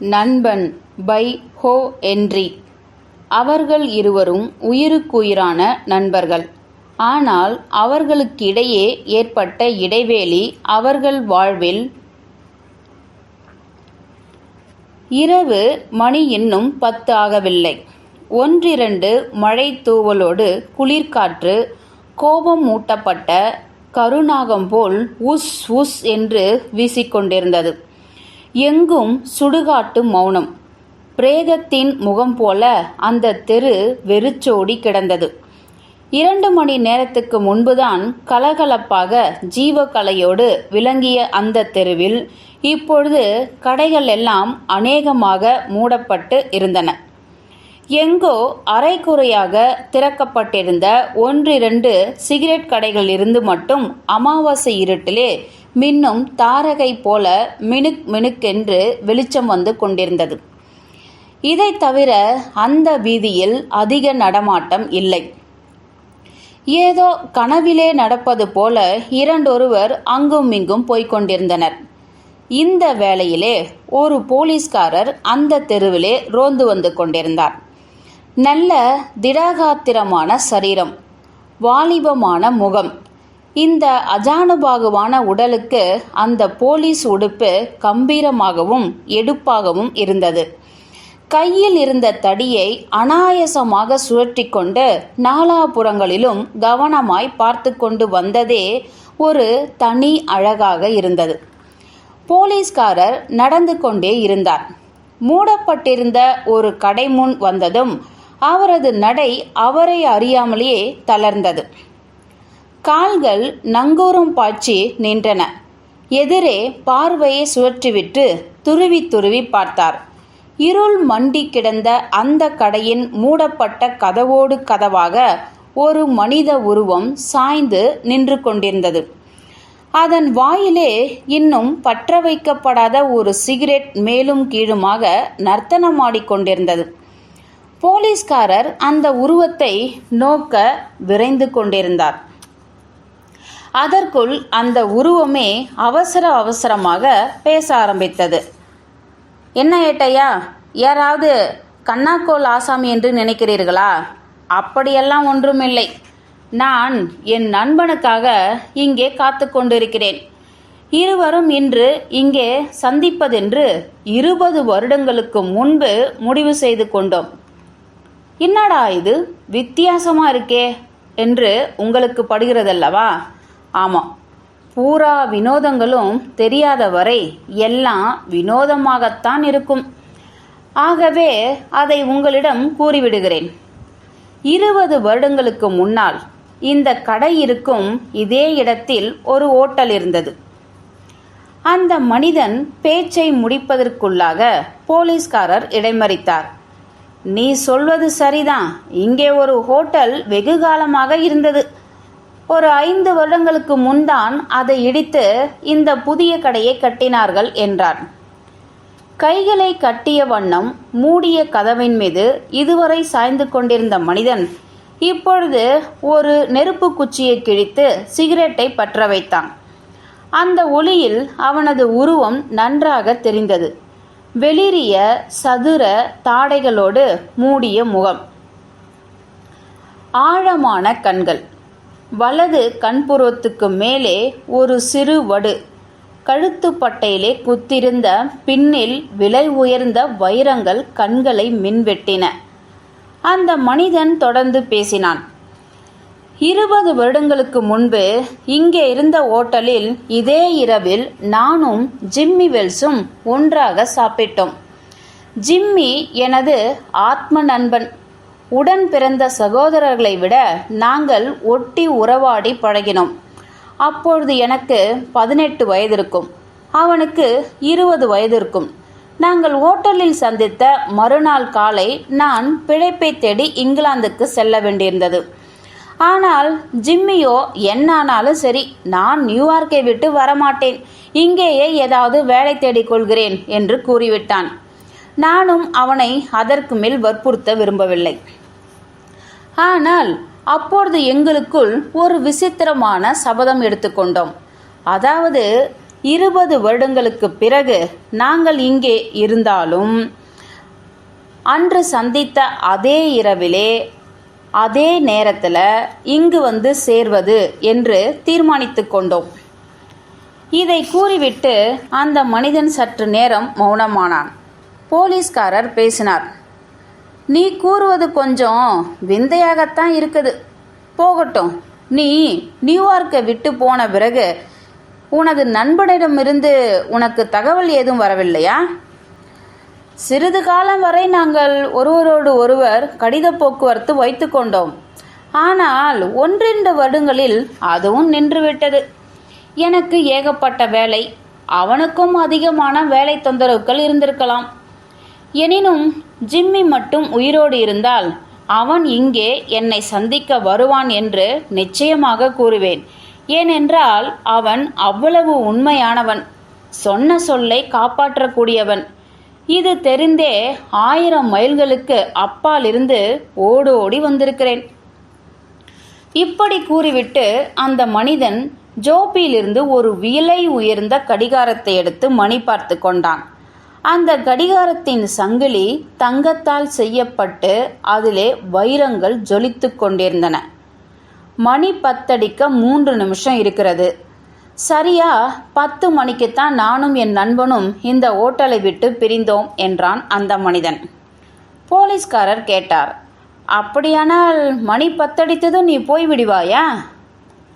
நண்பன் பை ஹோ என்றி. அவர்கள் இருவரும் உயிருக்குயிரான நண்பர்கள். ஆனால் அவர்களுக்கிடையே ஏற்பட்ட இடைவேளி அவர்கள் வாழ்வில் இரவு மணி இன்னும் பத்து ஆகவில்லை. ஒன்றிரண்டு மழை தூவலோடு குளிர்காற்று கோபம் மூட்டப்பட்ட கருநாகம் போல் உஸ் உஸ் என்று வீசிக்கொண்டிருந்தது. எங்கும் சுடுகாட்டு மௌனம். பிரேதத்தின் முகம் போல அந்த தெரு வெறிச்சோடி கிடந்தது. இரண்டு மணி நேரத்துக்கு முன்புதான் கலகலப்பாக ஜீவக்கலையோடு விளங்கிய அந்த தெருவில் இப்பொழுது கடைகள் எல்லாம் அநேகமாக மூடப்பட்டு இருந்தன. எங்கோ அரைக்குறையாக திறக்கப்பட்டிருந்த ஒன்றிரண்டு சிகரெட் கடைகளிலிருந்து மட்டும் அமாவாசை இருட்டிலே மின்னும் தாரகை போல மினுக் மினுக்கென்று வெளிச்சம் வந்து கொண்டிருந்தது. இதை தவிர அந்த வீதியில் அதிக நடமாட்டம் இல்லை. ஏதோ கனவிலே நடப்பது போல இரண்டொருவர் அங்கும் இங்கும் போய்கொண்டிருந்தனர் இந்த வேளையிலே ஒரு போலீஸ்காரர் அந்த தெருவிலே ரோந்து வந்து கொண்டிருந்தார். நல்ல திடகாத்திரமான சரீரம் வாலிபமான முகம் இந்த அஜானுபாகுவான உடலுக்கு அந்த போலீஸ் உடுப்பு கம்பீரமாகவும் எடுப்பாகவும் இருந்தது. கையில் இருந்த தடியை அனாயசமாக சுழற்றி கொண்டு நாலாபுறங்களிலும் கவனமாய் பார்த்து கொண்டு வந்ததே ஒரு தனி அழகாக இருந்தது. போலீஸ்காரர் நடந்து கொண்டே இருந்தார். மூடப்பட்டிருந்த ஒரு கடை முன் வந்ததும் அவரது நடை அவரை அறியாமலேயே தளர்ந்தது. கால்கள் நங்கூரம் பாய்ச்சி நின்றன. எதிரே பார்வையை சுழற்றிவிட்டு துருவி துருவி பார்த்தார். இருள் மண்டி கிடந்த அந்த கடையின் மூடப்பட்ட கதவோடு கதவாக ஒரு மனித உருவம் சாய்ந்து நின்று கொண்டிருந்தது. அதன் வாயிலே இன்னும் பற்ற வைக்கப்படாத ஒரு சிகரெட் மேலும் கீழுமாக நர்த்தனமாடிக்கொண்டிருந்தது போலீஸ்காரர் அந்த உருவத்தை நோக்க விரைந்து கொண்டிருந்தார். அதற்குள் அந்த உருவமே அவசர அவசரமாக பேச ஆரம்பித்தது. என்ன ஏட்டையா யாராவது கண்ணாக்கோல் ஆசாமி என்று நினைக்கிறீர்களா? அப்படியெல்லாம் ஒன்றுமில்லை. நான் என் நண்பனுக்காக இங்கே காத்து கொண்டிருக்கிறேன். இருவரும் இன்று இங்கே சந்திப்பதென்று இருபது வருடங்களுக்கு முன்பு முடிவு செய்து கொண்டோம். என்னடா இது? வித்தியாசமாக இருக்கே என்று உங்களுக்கு படுகிறதல்லவா? ஆமாம் பூரா வினோதங்களும் தெரியாத வரை எல்லாம் வினோதமாகத்தான் இருக்கும். ஆகவே அதை உங்களிடம் கூறிவிடுகிறேன். இருபது வருடங்களுக்கு முன்னால் இந்த கடை இருக்கும் இதே இடத்தில் ஒரு ஓட்டல் இருந்தது. அந்த மனிதன் பேச்சை முடிப்பதற்குள்ளாக போலீஸ்காரர் இடைமறித்தார். நீ சொல்வது சரிதான். இங்கே ஒரு ஹோட்டல் வெகு காலமாக இருந்தது. ஒரு ஐந்து வருடங்களுக்கு முன்தான் அதை இடித்து இந்த புதிய கடையை கட்டினார்கள் என்றார். கைகளை கட்டிய வண்ணம் மூடிய கதவின் மீது இதுவரை சாய்ந்து கொண்டிருந்த மனிதன் இப்பொழுது ஒரு நெருப்பு குச்சியை கிழித்து சிகரெட்டை பற்ற வைத்தான். அந்த ஒளியில் அவனது உருவம் நன்றாக தெரிந்தது. வெளிரிய சதுர தாடைகளோடு மூடிய முகம். ஆழமான கண்கள். வலது கண்புறத்துக்கு மேலே ஒரு சிறு வடு. கழுத்துப்பட்டையிலே குத்திருந்த பின்னில் விலை உயர்ந்த வைரங்கள் கண்களை மின்வெட்டின. அந்த மனிதன் தொடர்ந்து பேசினான். இருபது வருடங்களுக்கு முன்பு இங்கே இருந்த ஓட்டலில் இதே இரவில் நானும் ஜிம்மி வெல்ஸும் ஒன்றாக சாப்பிட்டோம். ஜிம்மி எனது ஆத்ம நண்பன். உடன் பிறந்த சகோதரர்களை விட நாங்கள் ஒட்டி உறவாடி பழகினோம். அப்பொழுது எனக்கு பதினெட்டு வயது இருக்கும் அவனுக்கு இருபது வயது இருக்கும் நாங்கள் ஓட்டலில் சந்தித்த மறுநாள் காலை நான் பிழைப்பை தேடி இங்கிலாந்துக்கு செல்ல வேண்டியிருந்தது. ஆனால் ஜிம்மியோ என்னானாலும் சரி நான் நியூயார்க்கை விட்டு வரமாட்டேன். இங்கேயே ஏதாவது வேலை தேடிக் கொள்கிறேன் என்று கூறிவிட்டான். நானும் அவனை அதற்கு மேல் வற்புறுத்த விரும்பவில்லை. ஆனால் அப்பொழுது எங்களுக்குள் ஒரு விசித்திரமான சபதம் எடுத்துக்கொண்டோம். அதாவது இருபது வருடங்களுக்கு பிறகு நாங்கள் இங்கே இருந்தாலும் அன்று சந்தித்த அதே இரவிலே அதே நேரத்தில் இங்கு வந்து சேர்வது என்று தீர்மானித்து கொண்டோம். இதை கூறிவிட்டு அந்த மனிதன் சற்று நேரம் மௌனமானான். போலீஸ்காரர் பேசினார். நீ கூறுவது கொஞ்சம் விந்தையாகத்தான் இருக்குது. போகட்டும். நீ நியூயார்க்கை விட்டு போன பிறகு உனது நண்பனிடமிருந்து உனக்கு தகவல் ஏதும் வரவில்லையா? சிறிது காலம் வரை நாங்கள் ஒருவரோடு ஒருவர் கடித போக்குவரத்து வைத்து கொண்டோம். ஆனால் ஒன்றிரண்டு வருடங்களில் அதுவும் நின்றுவிட்டது. எனக்கு ஏகப்பட்ட வேலை அவனுக்கும் அதிகமான வேலை தொந்தரவுகள் இருந்திருக்கலாம். எனினும் ஜிம்மி மட்டும் உயிரோடு இருந்தால் அவன் இங்கே என்னை சந்திக்க வருவான் என்று நிச்சயமாக கூறுவேன். ஏனென்றால் அவன் அவ்வளவு உண்மையானவன் சொன்ன சொல்லை காப்பாற்றக்கூடியவன். இது தெரிந்தே ஆயிரம் மைல்களுக்கு அப்பாலிருந்து ஓடோடி வந்திருக்கிறேன். இப்படி கூறிவிட்டு அந்த மனிதன் ஜோப்பியிலிருந்து ஒரு விலை உயர்ந்த கடிகாரத்தை எடுத்து மணி பார்த்து கொண்டான். அந்த கடிகாரத்தின் சங்கிலி தங்கத்தால் செய்யப்பட்டு அதிலே வைரங்கள் ஜொலித்து கொண்டிருந்தன. மணி பத்தடிக்க மூன்று நிமிஷம் இருக்கிறது. சரியா பத்து மணிக்குத்தான் நானும் என் நண்பனும் இந்த ஓட்டலை விட்டு பிரிந்தோம் என்றான் அந்த மனிதன். போலீஸ்காரர் கேட்டார் அப்படியானால் மணி பத்தடித்ததும் நீ போய் விடுவாயா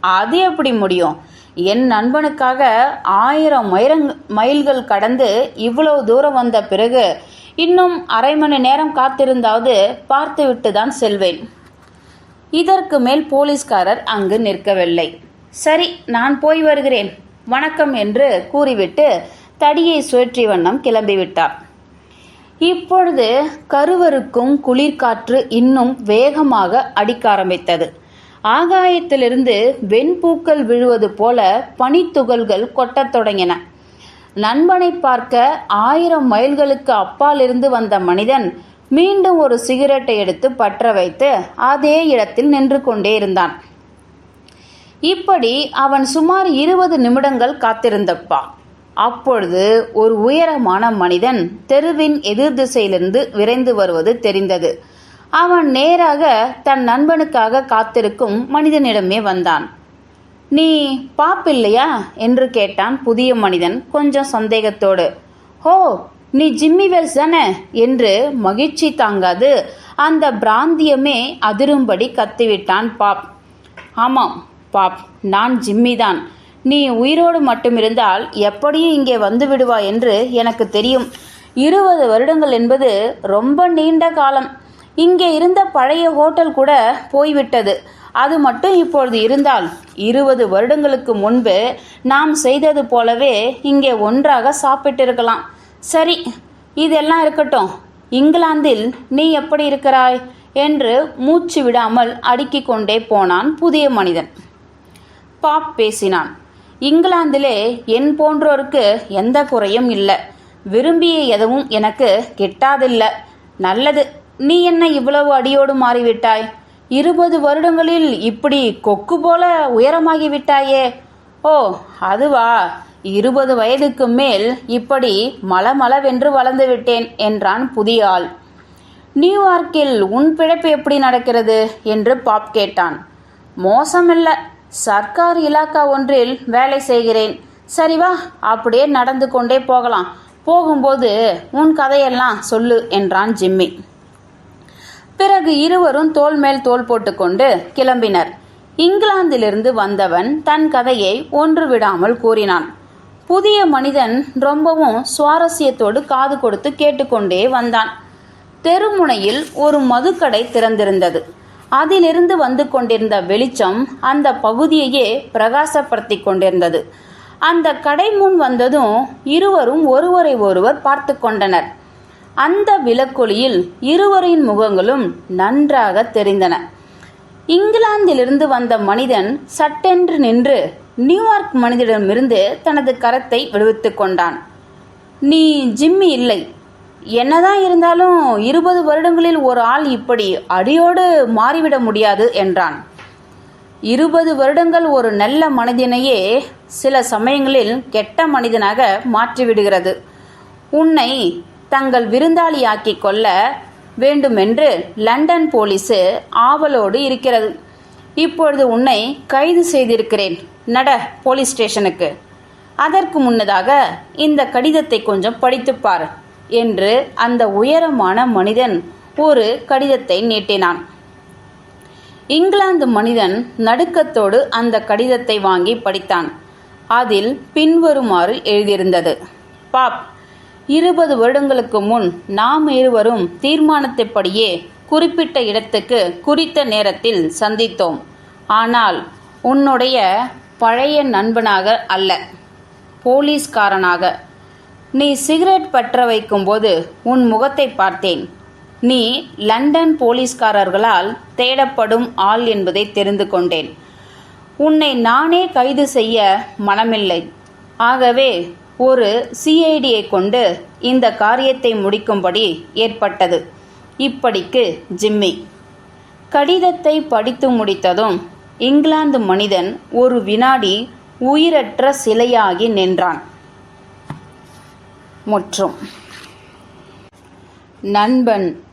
அது எப்படி முடியும்? என் நண்பனுக்காக ஆயிரம் மைரங் மைல்கள் கடந்து இவ்வளவு தூரம் வந்த பிறகு இன்னும் அரை மணி நேரம் காத்திருந்தாவது பார்த்துவிட்டு தான் செல்வேன். இதற்கு மேல் போலீஸ்காரர் அங்கு நிற்கவில்லை. சரி நான் போய் வருகிறேன். வணக்கம் என்று கூறிவிட்டு தடியை சுழற்றி வண்ணம் கிளம்பிவிட்டார். இப்பொழுது கருவருக்கும் குளிர்காற்று இன்னும் வேகமாக அடிக்க ஆரம்பித்தது. ஆகாயத்திலிருந்து வெண்பூக்கள் விழுவது போல பனித்துகள்கள் கொட்டத் தொடங்கின. நண்பனை பார்க்க ஆயிரம் மைல்களுக்கு அப்பாலிருந்து வந்த மனிதன் மீண்டும் ஒரு சிகரெட்டை எடுத்து பற்ற வைத்து அதே இடத்தில் நின்று கொண்டே இருந்தான். இப்படி அவன் சுமார் இருபது நிமிடங்கள் காத்திருந்தப்பா. அப்பொழுது ஒரு உயரமான மனிதன் தெருவின் எதிர் திசையிலிருந்து விரைந்து வருவது தெரிந்தது. அவன் நேராக தன் நண்பனுக்காக காத்திருக்கும் மனிதனிடமே வந்தான். நீ பாப்பில்லையா? என்று கேட்டான் புதிய மனிதன் கொஞ்சம் சந்தேகத்தோடு. ஹோ நீ ஜிம்மி வெல்ஸ் தானே? என்று மகிழ்ச்சி தாங்காது அந்த பிராந்தியமே அதிரும்படி கத்திவிட்டான் பாப். ஆமாம் பாப் நான் ஜிம்மி தான். நீ உயிரோடு மட்டுமிருந்தால் எப்படியும் இங்கே வந்து விடுவா என்று எனக்கு தெரியும். இருபது வருடங்கள் என்பது ரொம்ப நீண்ட காலம். இங்கே இருந்த பழைய ஹோட்டல் கூட போய்விட்டது. அது மட்டும் இப்பொழுது இருந்தால் இருபது வருடங்களுக்கு முன்பு நாம் செய்தது போலவே இங்கே ஒன்றாக சாப்பிட்டிருக்கலாம். சரி இதெல்லாம் இருக்கட்டும். இங்கிலாந்தில் நீ எப்படி இருக்கிறாய்? என்று மூச்சு விடாமல் அடுக்கிக் கொண்டே போனான் புதிய மனிதன். பாப் பேசினான். இங்கிலாந்திலே என் போன்றோருக்கு எந்த குறையும் இல்லை. விரும்பிய எதுவும் எனக்கு கிட்டாதில்லை. நல்லது. நீ என்ன இவ்வளவு அடியோடு மாறிவிட்டாய்? இருபது வருடங்களில் இப்படி கொக்கு போல உயரமாகி விட்டாயே ஓ அதுவா? இருபது வயதுக்கு மேல் இப்படி மலமளவென்று வளர்ந்து விட்டேன் என்றான் புதிய ஆள் நியூயார்க்கில் உன் பிழைப்பு எப்படி நடக்கிறது? என்று பாப் கேட்டான். மோசமில்ல. சர்க்கார் இலாக்கா ஒன்றில் வேலை செய்கிறேன். சரி வா அப்படியே நடந்து கொண்டே போகலாம். போகும்போது உன் கதையெல்லாம் சொல்லு என்றான் ஜிம்மி. பிறகு இருவரும் தோல் மேல் தோல் போட்டுக்கொண்டு கிளம்பினர். இங்கிலாந்திலிருந்து வந்தவன் தன் கதையை ஒன்று விடாமல் கூறினான். புதிய மனிதன் ரொம்பவும் சுவாரஸ்யத்தோடு காது கொடுத்து கேட்டுக்கொண்டே வந்தான். தெருமுனையில் ஒரு மதுக்கடை திறந்திருந்தது. அதிலிருந்து வந்து கொண்டிருந்த வெளிச்சம் அந்த பகுதியையே பிரகாசப்படுத்தி கொண்டிருந்தது. அந்த கடை முன் வந்ததும் இருவரும் ஒருவரை ஒருவர் பார்த்து கொண்டனர். அந்த விளக்கொலியில் இருவரின் முகங்களும் நன்றாக தெரிந்தன. இங்கிலாந்திலிருந்து வந்த மனிதன் சட்டென்று நின்று நியூயார்க் மனிதனிடமிருந்து தனது கரத்தை விடுவித்து கொண்டான். நீ ஜிம்மி இல்லை. என்னதான் இருந்தாலும் இருபது வருடங்களில் ஒரு ஆள் இப்படி அடியோடு மாறிவிட முடியாது என்றான். இருபது வருடங்கள் ஒரு நல்ல மனிதனையே சில சமயங்களில் கெட்ட மனிதனாக மாற்றிவிடுகிறது. உன்னை தங்கள் விருந்தாளியாக்கிக் கொள்ள வேண்டுமென்று லண்டன் போலீஸு ஆவலோடு இருக்கிறது. இப்பொழுது உன்னை கைது செய்திருக்கிறேன். நட போலீஸ் ஸ்டேஷனுக்கு. அதற்கு முன்னதாக இந்த கடிதத்தை கொஞ்சம் படித்துப் பார் என்று அந்த உயரமான மனிதன் ஒரு கடிதத்தை நீட்டினான். இங்கிலாந்து மனிதன் நடுக்கத்தோடு அந்த கடிதத்தை வாங்கி படித்தான். அதில் பின்வருமாறு எழுதியிருந்தது. பாப் இருபது வருடங்களுக்கு முன் நாம் இருவரும் தீர்மானத்தைப்படியே குறிப்பிட்ட இடத்துக்கு குறித்த நேரத்தில் சந்தித்தோம். ஆனால் உன்னுடைய பழைய நண்பனாக அல்ல போலீஸ்காரனாக. நீ சிகரெட் பற்ற வைக்கும்போது உன் முகத்தை பார்த்தேன். நீ லண்டன் போலீஸ்காரர்களால் தேடப்படும் ஆள் என்பதை தெரிந்து கொண்டேன். உன்னை நானே கைது செய்ய மனமில்லை. ஆகவே ஒரு சிஐடியை கொண்டு இந்த காரியத்தை முடிக்கும்படி ஏற்பட்டது. இப்படிக்கு ஜிம்மி. கடிதத்தை படித்து முடித்ததும் இங்கிலாந்து மனிதன் ஒரு வினாடி உயிரற்ற சிலையாகி நின்றான். மற்றும். நண்பன்